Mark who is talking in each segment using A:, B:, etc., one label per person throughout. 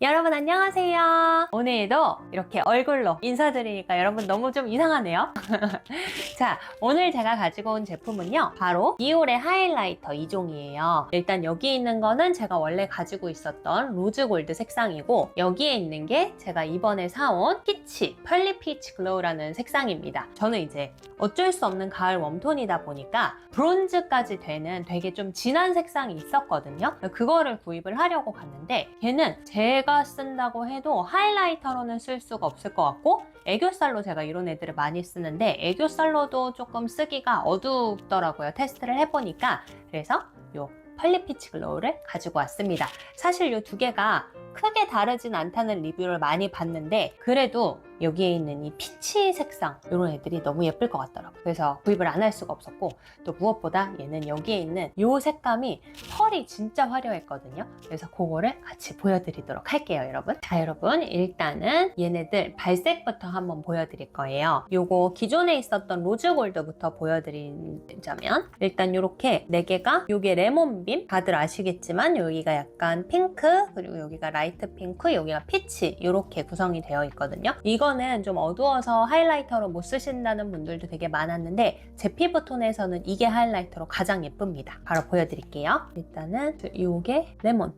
A: 여러분 안녕하세요. 오늘도 이렇게 얼굴로 인사드리니까 여러분 너무 좀 이상하네요. 자, 오늘 제가 가지고 온 제품은요. 바로 디올의 하이라이터 2종이에요. 일단 여기 있는 거는 제가 원래 가지고 있었던 로즈 골드 색상이고 여기에 있는 게 제가 이번에 사온 피치, 펄리 피치 글로우라는 색상입니다. 저는 이제 어쩔 수 없는 가을 웜톤이다 보니까 브론즈까지 되는 되게 좀 진한 색상이 있었거든요. 그거를 구입을 하려고 갔는데 걔는 제가 쓴다고 해도 하이라이터로는 쓸 수가 없을 것 같고 애교살로 제가 이런 애들을 많이 쓰는데 애교살로도 조금 쓰기가 어둡더라고요. 테스트를 해보니까 그래서 요 펄리피치 글로우를 가지고 왔습니다. 사실 이두 개가 크게 다르진 않다는 리뷰를 많이 봤는데 그래도 여기에 있는 이 피치 색상 이런 애들이 너무 예쁠 것 같더라고요. 그래서 구입을 안 할 수가 없었고 또 무엇보다 얘는 여기에 있는 이 색감이 펄이 진짜 화려했거든요. 그래서 그거를 같이 보여드리도록 할게요, 여러분. 자, 여러분 일단은 얘네들 발색부터 한번 보여드릴 거예요. 요거 기존에 있었던 로즈 골드부터 보여드리자면 일단 이렇게 네 개가 요게 레몬빔 다들 아시겠지만 여기가 약간 핑크 그리고 여기가 라이트 핑크 여기가 피치 이렇게 구성이 되어 있거든요. 이거 는 좀 어두워서 하이라이터로 못 쓰신다는 분들도 되게 많았는데 제 피부톤에서는 이게 하이라이터로 가장 예쁩니다. 바로 보여드릴게요. 일단은 이게 레몬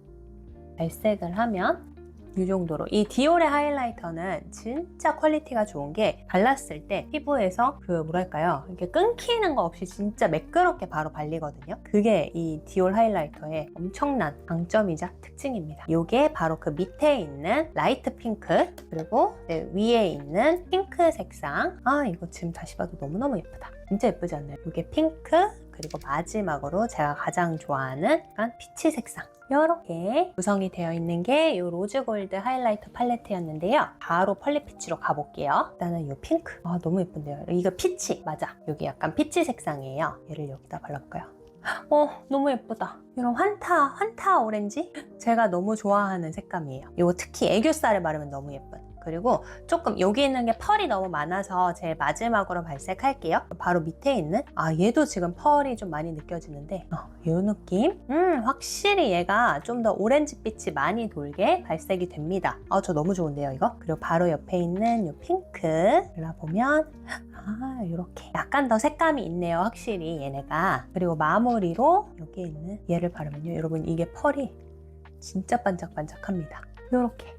A: 발색을 하면 이 정도로. 이 디올의 하이라이터는 진짜 퀄리티가 좋은 게 발랐을 때 피부에서 그 뭐랄까요? 이렇게 끊기는 거 없이 진짜 매끄럽게 바로 발리거든요. 그게 이 디올 하이라이터의 엄청난 강점이자 특징입니다. 이게 바로 그 밑에 있는 라이트 핑크 그리고 네, 위에 있는 핑크 색상. 아 이거 지금 다시 봐도 너무너무 예쁘다. 진짜 예쁘지 않나요? 이게 핑크 그리고 마지막으로 제가 가장 좋아하는 약간 피치 색상 이렇게 구성이 되어 있는 게 이 로즈 골드 하이라이터 팔레트였는데요. 바로 펄리 피치로 가볼게요. 일단은 이 핑크. 아, 너무 예쁜데요. 이거 피치. 맞아. 여기 약간 피치 색상이에요. 얘를 여기다 발라볼까요? 어, 너무 예쁘다. 이런 환타, 환타 오렌지? 제가 너무 좋아하는 색감이에요. 이거 특히 애교살에 바르면 너무 예쁜. 그리고 조금 여기 있는 게 펄이 너무 많아서 제일 마지막으로 발색할게요. 바로 밑에 있는 아 얘도 지금 펄이 좀 많이 느껴지는데 어, 이 느낌? 음 확실히 얘가 좀 더 오렌지빛이 많이 돌게 발색이 됩니다. 아저 너무 좋은데요 이거? 그리고 바로 옆에 있는 이 핑크 발라보면 아 이렇게 약간 더 색감이 있네요 확실히 얘네가 그리고 마무리로 여기에 있는 얘를 바르면요 여러분 이게 펄이 진짜 반짝반짝합니다. 이렇게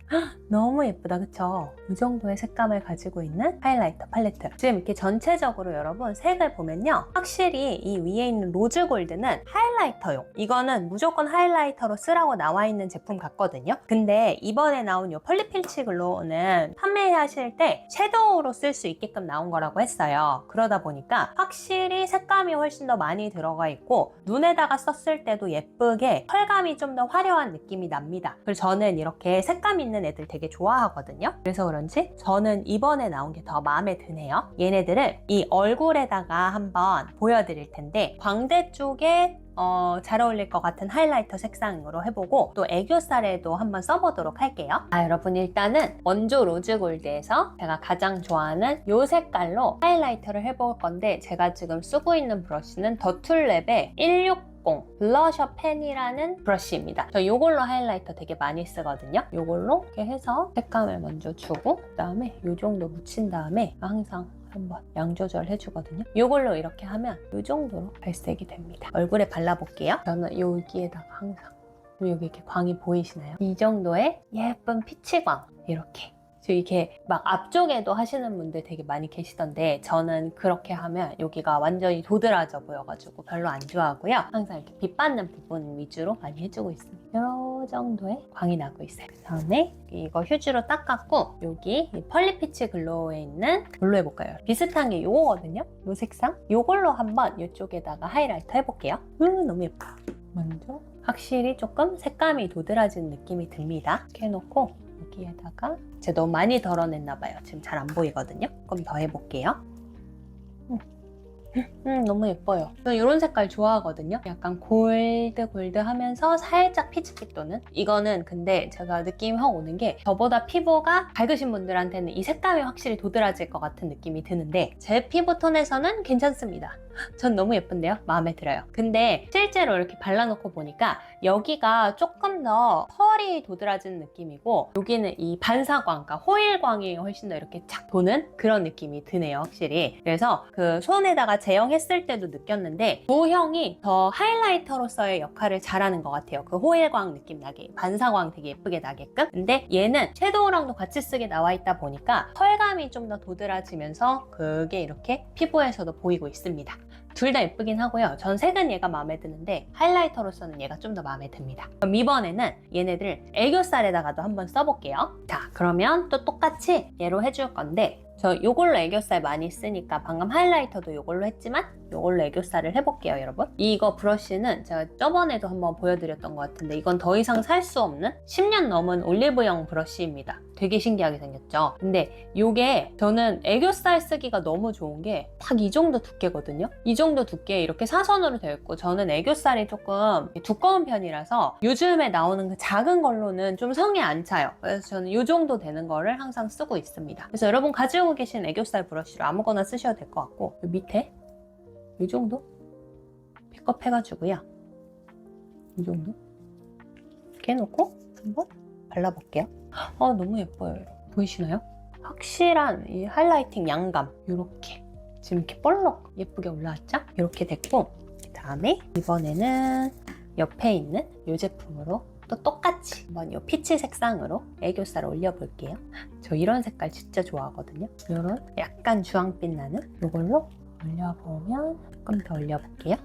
A: 너무 예쁘다 그쵸? 이 정도의 색감을 가지고 있는 하이라이터 팔레트. 지금 이렇게 전체적으로 여러분 색을 보면요 확실히 이 위에 있는 로즈 골드는 하이라이터용. 이거는 무조건 하이라이터로 쓰라고 나와 있는 제품 같거든요. 근데 이번에 나온 이 펄리필치 글로우는 판매하실 때 섀도우로 쓸 수 있게끔 나온 거라고 했어요. 그러다 보니까 확실히 색감이 훨씬 더 많이 들어가 있고 눈에다가 썼을 때도 예쁘게 펄감이 좀 더 화려한 느낌이 납니다. 그래서 저는 이렇게 색감 있는 애들 되게 좋아하거든요. 그래서 그런지 저는 이번에 나온 게 더 마음에 드네요. 얘네들을 이 얼굴에다가 한번 보여드릴 텐데 광대 쪽에 어, 잘 어울릴 것 같은 하이라이터 색상으로 해보고 또 애교살에도 한번 써보도록 할게요. 아 여러분 일단은 원조 로즈 골드에서 제가 가장 좋아하는 이 색깔로 하이라이터를 해볼 건데 제가 지금 쓰고 있는 브러쉬는 더툴랩의 16 블러셔 펜이라는 브러쉬입니다. 저 이걸로 하이라이터 되게 많이 쓰거든요. 이걸로 이렇게 해서 색감을 먼저 주고 그 다음에 이 정도 묻힌 다음에 항상 한번 양 조절 해 주거든요. 이걸로 이렇게 하면 이 정도로 발색이 됩니다. 얼굴에 발라볼게요. 저는 여기에다가 항상 여기 이렇게 광이 보이시나요? 이 정도의 예쁜 피치광 이렇게 저 이렇게 막 앞쪽에도 하시는 분들 되게 많이 계시던데 저는 그렇게 하면 여기가 완전히 도드라져 보여가지고 별로 안 좋아하고요. 항상 이렇게 빛 받는 부분 위주로 많이 해주고 있습니다. 이 정도의 광이 나고 있어요. 그 다음에 이거 휴지로 닦았고 여기 이 펄리피치 글로우에 있는 뭘로 해볼까요? 비슷한 게 이거거든요. 이 색상. 이걸로 한번 이쪽에다가 하이라이터 해볼게요. 음 너무 예뻐. 먼저 확실히 조금 색감이 도드라진 느낌이 듭니다. 이렇게 해놓고 여기에다가 제가 너무 많이 덜어냈나 봐요. 지금 잘 안 보이거든요. 조금 더 해볼게요. 음. 음, 너무 예뻐요. 저는 이런 색깔 좋아하거든요. 약간 골드 골드 하면서 살짝 피치빛 도는 이거는 근데 제가 느낌이 확 오는 게 저보다 피부가 밝으신 분들한테는 이 색감이 확실히 도드라질 것 같은 느낌이 드는데 제 피부 톤에서는 괜찮습니다. 전 너무 예쁜데요? 마음에 들어요. 근데 실제로 이렇게 발라놓고 보니까 여기가 조금 더 펄이 도드라진 느낌이고 여기는 이 반사광, 그러니까 호일광이 훨씬 더 이렇게 착 도는 그런 느낌이 드네요, 확실히. 그래서 그 손에다가 제형했을 때도 느꼈는데 도형이 더 하이라이터로서의 역할을 잘하는 것 같아요. 그 호일광 느낌 나게, 반사광 되게 예쁘게 나게끔. 근데 얘는 섀도우랑도 같이 쓰게 나와 있다 보니까 펄감이 좀 더 도드라지면서 그게 이렇게 피부에서도 보이고 있습니다. 둘 다 예쁘긴 하고요. 전 색은 얘가 마음에 드는데 하이라이터로서는 얘가 좀 더 마음에 듭니다. 그럼 이번에는 얘네들 애교살에다가도 한번 써볼게요. 자, 그러면 또 똑같이 얘로 해줄 건데 저 요걸로 애교살 많이 쓰니까 방금 하이라이터도 요걸로 했지만 요걸로 애교살을 해볼게요, 여러분. 이거 브러쉬는 제가 저번에도 한번 보여드렸던 것 같은데 이건 더 이상 살 수 없는 10년 넘은 올리브영 브러쉬입니다. 되게 신기하게 생겼죠? 근데 요게 저는 애교살 쓰기가 너무 좋은 게 딱 이 정도 두께거든요? 이 정도 두께 이렇게 사선으로 되어 있고 저는 애교살이 조금 두꺼운 편이라서 요즘에 나오는 그 작은 걸로는 좀 성에 안 차요. 그래서 저는 이 정도 되는 거를 항상 쓰고 있습니다. 그래서 여러분 가지고 계신 애교살 브러쉬로 아무거나 쓰셔도 될 것 같고 요 밑에 이 정도 픽업 해가지고요. 이 정도 이렇게 해놓고 한번 발라볼게요. 아 너무 예뻐요. 보이시나요? 확실한 이 하이라이팅 양감 이렇게 지금 이렇게 볼록 예쁘게 올라왔죠? 이렇게 됐고 그 다음에 이번에는 옆에 있는 이 제품으로 또 똑같이 한번 이 피치 색상으로 애교살 올려볼게요. 저 이런 색깔 진짜 좋아하거든요. 이런 약간 주황빛 나는 이걸로 올려보면 조금 더 올려볼게요.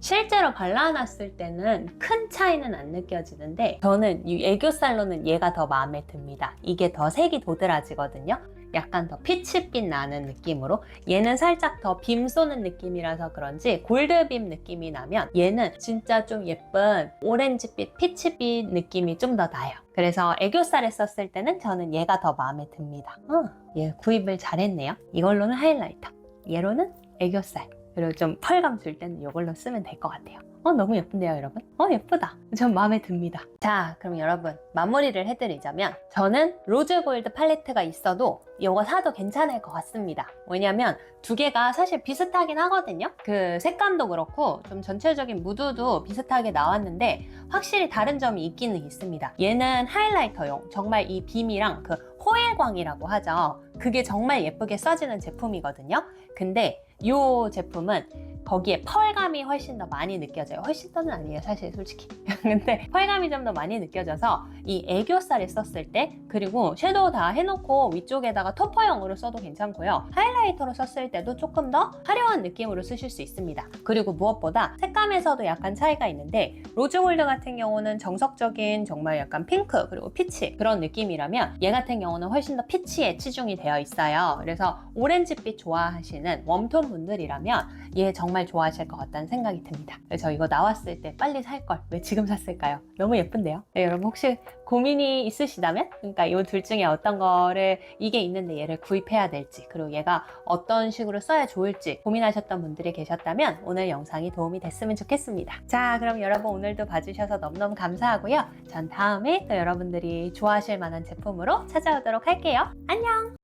A: 실제로 발라놨을 때는 큰 차이는 안 느껴지는데 저는 이 애교살로는 얘가 더 마음에 듭니다. 이게 더 색이 도드라지거든요. 약간 더 피치빛 나는 느낌으로 얘는 살짝 더 빔 쏘는 느낌이라서 그런지 골드빔 느낌이 나면 얘는 진짜 좀 예쁜 오렌지빛, 피치빛 느낌이 좀 더 나요. 그래서 애교살에 썼을 때는 저는 얘가 더 마음에 듭니다. 어, 얘 구입을 잘했네요. 이걸로는 하이라이터, 얘로는 애교살. 그리고 좀 펄감 줄 때는 이걸로 쓰면 될 것 같아요. 어, 너무 예쁜데요, 여러분? 어, 예쁘다. 전 마음에 듭니다. 자, 그럼 여러분, 마무리를 해드리자면, 저는 로즈 골드 팔레트가 있어도 이거 사도 괜찮을 것 같습니다. 왜냐면 두 개가 사실 비슷하긴 하거든요. 그 색감도 그렇고, 좀 전체적인 무드도 비슷하게 나왔는데, 확실히 다른 점이 있기는 있습니다. 얘는 하이라이터용, 정말 이 빔이랑 그 호일광이라고 하죠. 그게 정말 예쁘게 써지는 제품이거든요. 근데 이 제품은 거기에 펄감이 훨씬 더 많이 느껴져요. 훨씬 더는 아니에요, 사실 솔직히. 근데 펄감이 좀 더 많이 느껴져서 이 애교살에 썼을 때 그리고 섀도우 다 해놓고 위쪽에다가 토퍼용으로 써도 괜찮고요. 하이라이터로 썼을 때도 조금 더 화려한 느낌으로 쓰실 수 있습니다. 그리고 무엇보다 색감에서도 약간 차이가 있는데 로즈골드 같은 경우는 정석적인 정말 약간 핑크 그리고 피치 그런 느낌이라면 얘 같은 경우는 훨씬 더 피치에 치중이 되어 있어요. 그래서 오렌지빛 좋아하시는 웜톤 분들이라면 얘 정말 좋아하실 것 같다는 생각이 듭니다. 그래서 이거 나왔을 때 빨리 살 걸 왜 지금 샀을까요? 너무 예쁜데요? 네, 여러분 혹시 고민이 있으시다면 그러니까 이 둘 중에 어떤 거를 이게 있는데 얘를 구입해야 될지 그리고 얘가 어떤 식으로 써야 좋을지 고민하셨던 분들이 계셨다면 오늘 영상이 도움이 됐으면 좋겠습니다. 자 그럼 여러분 오늘도 봐주셔서 너무너무 감사하고요. 전 다음에 또 여러분들이 좋아하실 만한 제품으로 찾아오도록 할게요. 안녕!